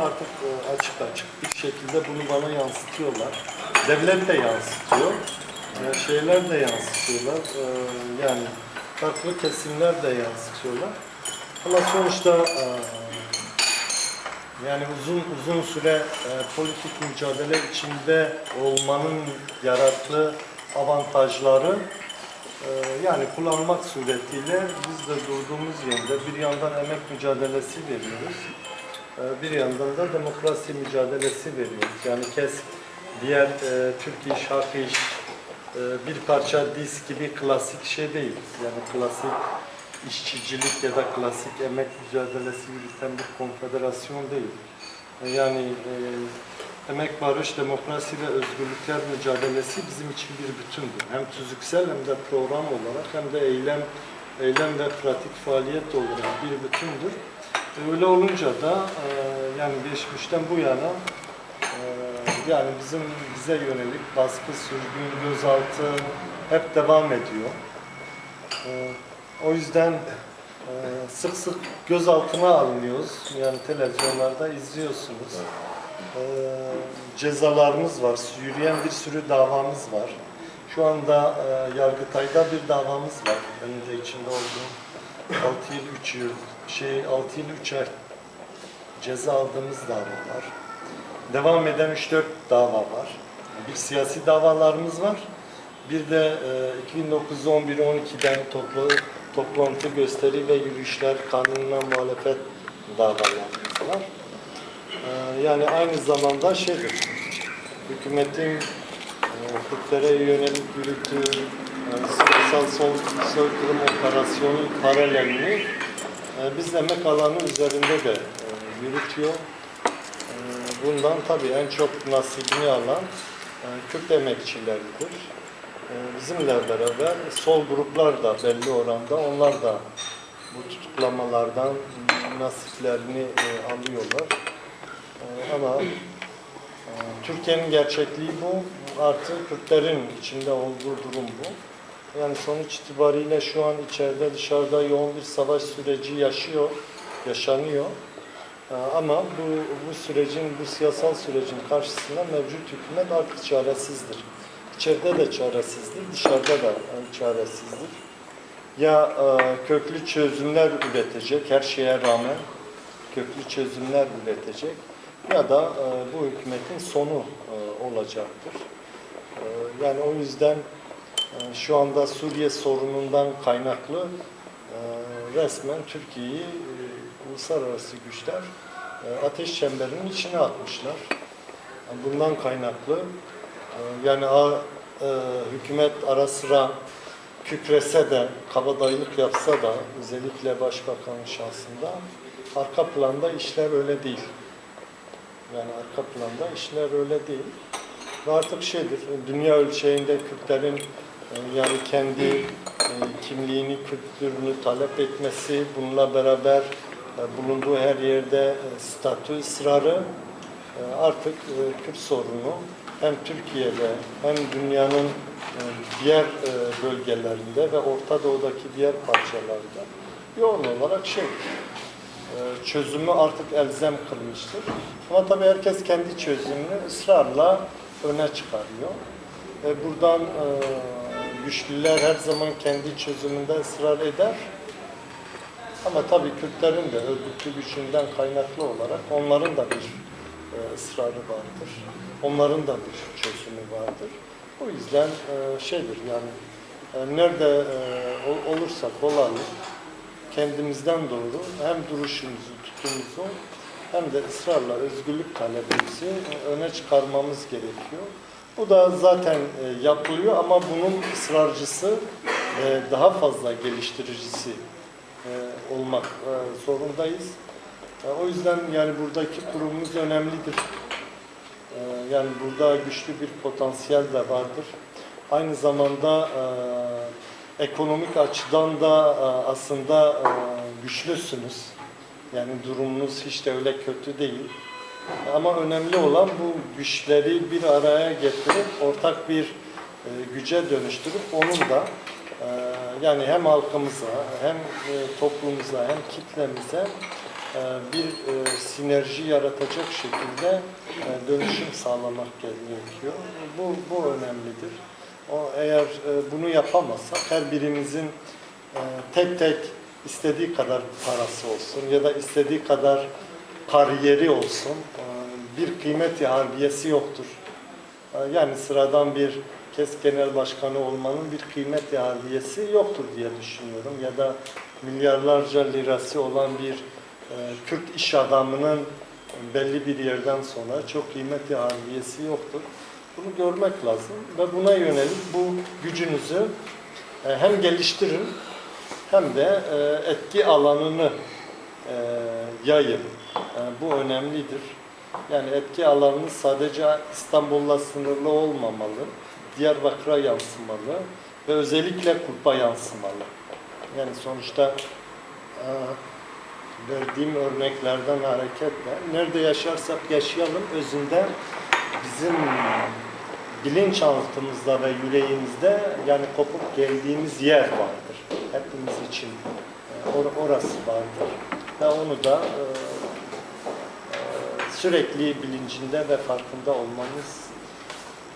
artık e, açık açık bir şekilde bunu bana yansıtıyorlar. Devlet de yansıtıyor. E, şeyler de yansıtıyorlar. E, yani farklı kesimler de yansıtıyorlar. Ama sonuçta yani uzun uzun süre politik mücadele içinde olmanın yarattığı avantajları yani kullanmak suretiyle biz de durduğumuz yönde bir yandan emek mücadelesi veriyoruz. E, bir yandan da demokrasi mücadelesi veriyoruz. Yani kes diğer e, Türk iş, hak iş, e, bir parça disk gibi klasik şey değil. Yani klasik işçicilik ya da klasik emek mücadelesi yürüten bir konfederasyon değil. Yani e, emek, barış, demokrasi ve özgürlükler mücadelesi bizim için bir bütündür. Hem tüzüksel hem de program olarak hem de eylem eylem ve pratik faaliyet olarak bir bütündür. Öyle olunca da e, yani geçmişten bu yana e, yani bizim bize yönelik baskı, sürgün, gözaltı hep devam ediyor. E, o yüzden e, sık sık gözaltına alınıyoruz. Yani televizyonlarda izliyorsunuz. E, cezalarımız var. Yürüyen bir sürü davamız var. Şu anda e, Yargıtay'da bir davamız var. Benim de içinde olduğum 6 yıl 3 yıl şey 6 yıl 3 ay ceza aldığımız dava var. Devam eden 3-4 dava var. Bir siyasi davalarımız var. Bir de e, 2009-11-12'den toplu, toplantı, gösteri ve yürüyüşler kanununa muhalefet davalarımız var. E, yani aynı zamanda şeydir, hükümetin e, Kürtlere yönelik yürüttüğü siyasal sol, soykırım operasyonu paralelini e, biz emek alanı üzerinde de e, yürütüyor. E, bundan tabii en çok nasibini alan e, Kürt emekçileridir. E, bizimle beraber sol gruplar da belli oranda onlar da bu tutuklamalardan nasiplerini alıyorlar. Ama Türkiye'nin gerçekliği bu. Artı Kürtlerin içinde olduğu durum bu. Yani sonuç itibariyle şu an içeride dışarıda yoğun bir savaş süreci yaşıyor, yaşanıyor. Ee, Ama bu, bu sürecin, bu siyasal sürecin karşısında mevcut hükümet artık çaresizdir. İçeride de çaresizdir, dışarıda da çaresizdir. Ya e, köklü çözümler üretecek her şeye rağmen, köklü çözümler üretecek ya da e, bu hükümetin sonu e, olacaktır. Yani o yüzden şu anda Suriye sorunundan kaynaklı e, resmen Türkiye'yi e, uluslararası güçler e, ateş çemberinin içine atmışlar. Bundan kaynaklı yani hükümet ara sıra kükrese de, kabadayılık yapsa da özellikle başbakanın şahsında arka planda işler öyle değil. Yani arka planda işler öyle değil. Ve artık şeydir, dünya ölçeğinde Kürtlerin yani kendi e, kimliğini, kültürünü talep etmesi, bununla beraber e, bulunduğu her yerde e, statü ısrarı artık Kürt sorunu hem Türkiye'de hem dünyanın diğer bölgelerinde ve Orta Doğu'daki diğer parçalarda yoğun olarak şey çözümü artık elzem kılmıştır. Ama tabii herkes kendi çözümünü ısrarla öne çıkarıyor. Buradan güçlüler her zaman kendi çözümünde ısrar eder. Ama tabii Kürtlerin de örgütlü gücünden kaynaklı olarak onların da bir e, ısrarı vardır. Onların da bir çözümü vardır. O yüzden e, şeydir yani e, nerede ol- olursak olalım kendimizden doğru hem duruşumuzu, tutumuzu hem de ısrarla özgürlük talebimizi öne çıkarmamız gerekiyor. Bu da zaten e, yapılıyor ama bunun ısrarcısı ve daha fazla geliştiricisi e, olmak e, zorundayız. E, O yüzden yani buradaki kurumumuz önemlidir. E, Yani burada güçlü bir potansiyel de vardır. Aynı zamanda e, ekonomik açıdan da e, aslında e, güçlüsünüz. Yani durumunuz hiç de öyle kötü değil. Ama önemli olan bu güçleri bir araya getirip ortak bir e, güce dönüştürüp onun da e, yani hem halkımıza hem e, toplumumuza hem kitlemize e, bir e, sinerji yaratacak şekilde e, dönüşüm sağlamak gerekiyor. Bu, bu önemlidir. O eğer e, bunu yapamazsak her birimizin e, tek tek istediği kadar parası olsun ya da istediği kadar kariyeri olsun e, bir kıymeti harbiyesi yoktur. E, Yani sıradan bir KES Genel Başkanı olmanın bir kıymeti harbiyesi yoktur diye düşünüyorum. Ya da milyarlarca lirası olan bir e, Kürt iş adamının belli bir yerden sonra çok kıymeti harbiyesi yoktur. Bunu görmek lazım ve buna yönelik bu gücünüzü hem geliştirin hem de etki alanını yayın. E, Bu önemlidir. Yani etki alanınız sadece İstanbul'la sınırlı olmamalı, Diyarbakır'a yansımalı ve özellikle Kurt'a yansımalı. Yani sonuçta e, verdiğim örneklerden hareketle nerede yaşarsak yaşayalım özünde bizim bilinçaltımızda ve yüreğimizde yani kopup geldiğimiz yer vardır. Hepimiz için e, or- orası vardır. Ve onu da e, sürekli bilincinde ve farkında olmamız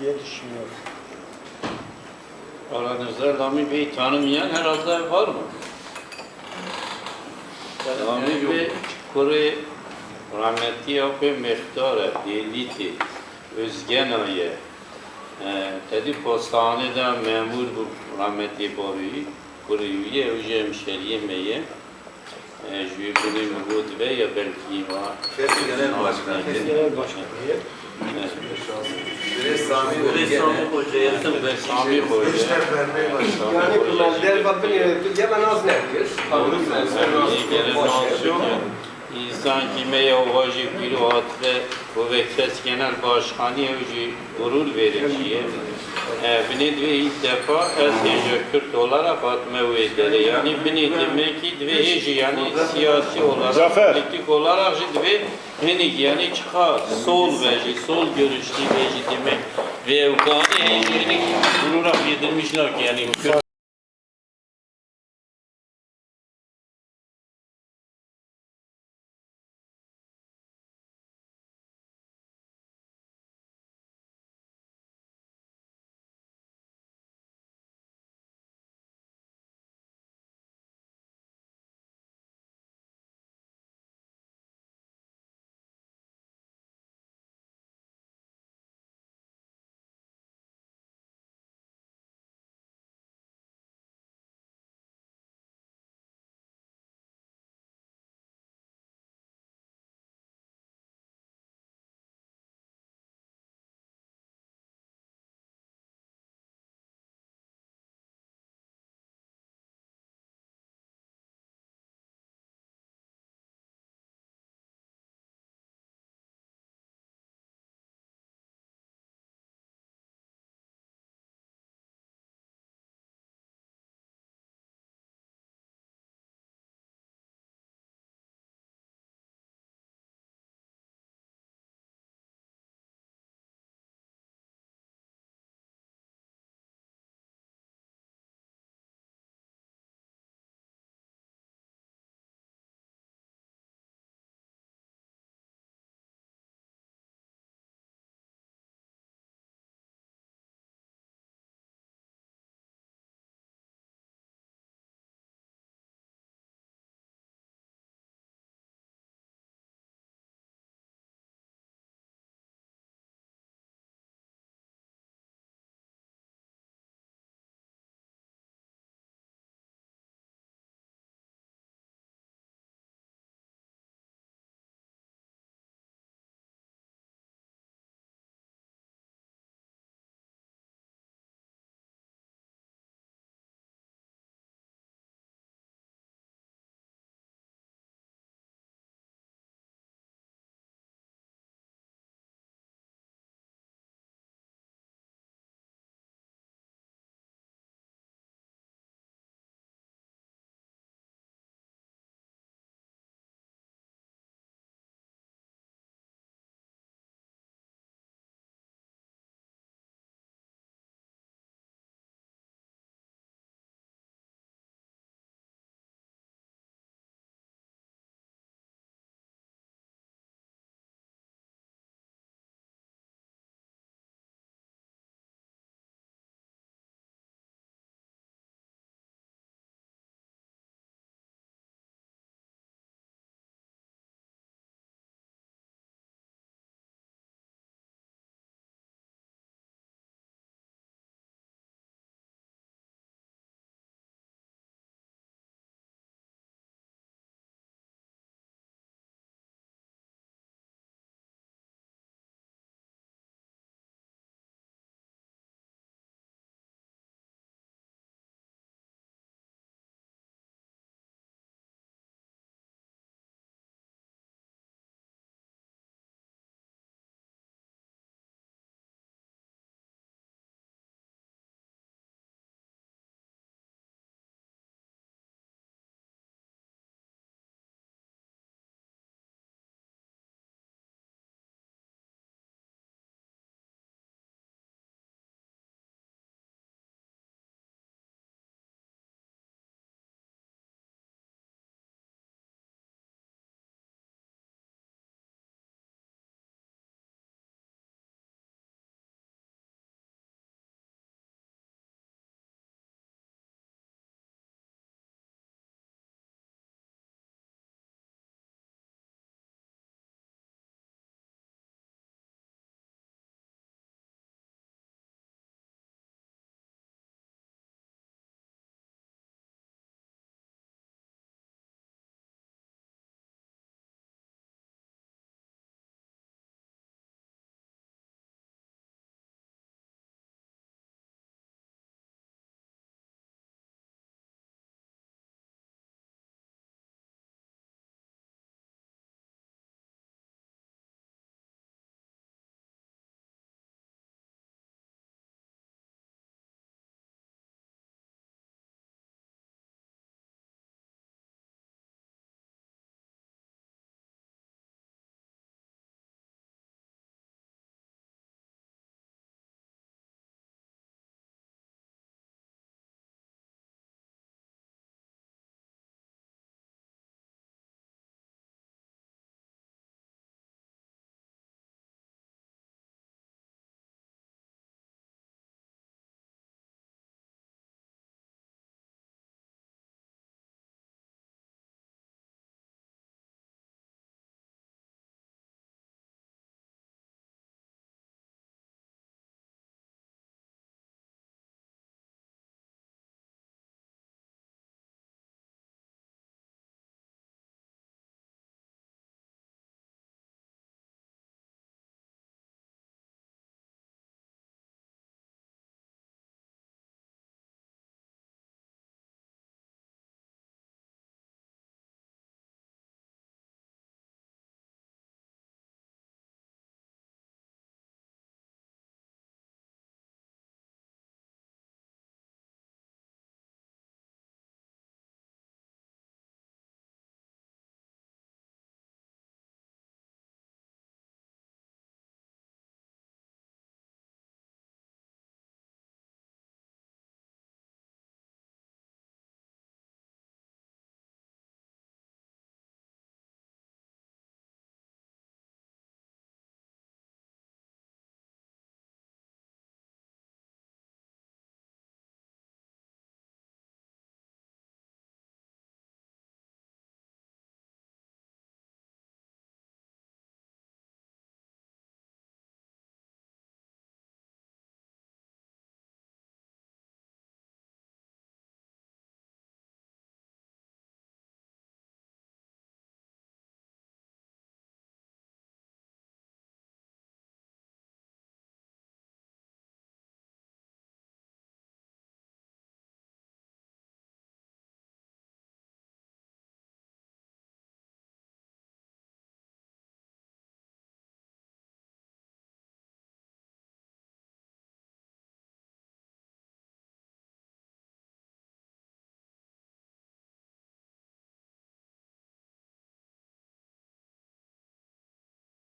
diye düşünüyorum. Aranızda Rami Bey tanımayan herhalde var mı? Rami Bey Kore rahmetli abi Mehtare Deliti Özgenay'e Tedi postanede memur bu rahmetli babi Kore'ye Öce Hemşeriye Meye Jüye Kore Muhud ve ya belki var. Kes Genel Başkanı. Genel Başkanı. Dres Sami Sami Hoca'ya Sami Hoca. Yani kullanıcılar bakın hemen az ne yapıyor? İnsan kime uvacı bir hat ve vektes genel başkanı gurur vericiye. Bini dve ilk defa ez hece Kürt olarak atma ve ederi. Yani bini demek ki dve hece yani siyasi olarak, politik olarak dve henik yani çıka sol veci, sol görüşlü veci demek. Ve evkani hece gurura yedirmişler ki yani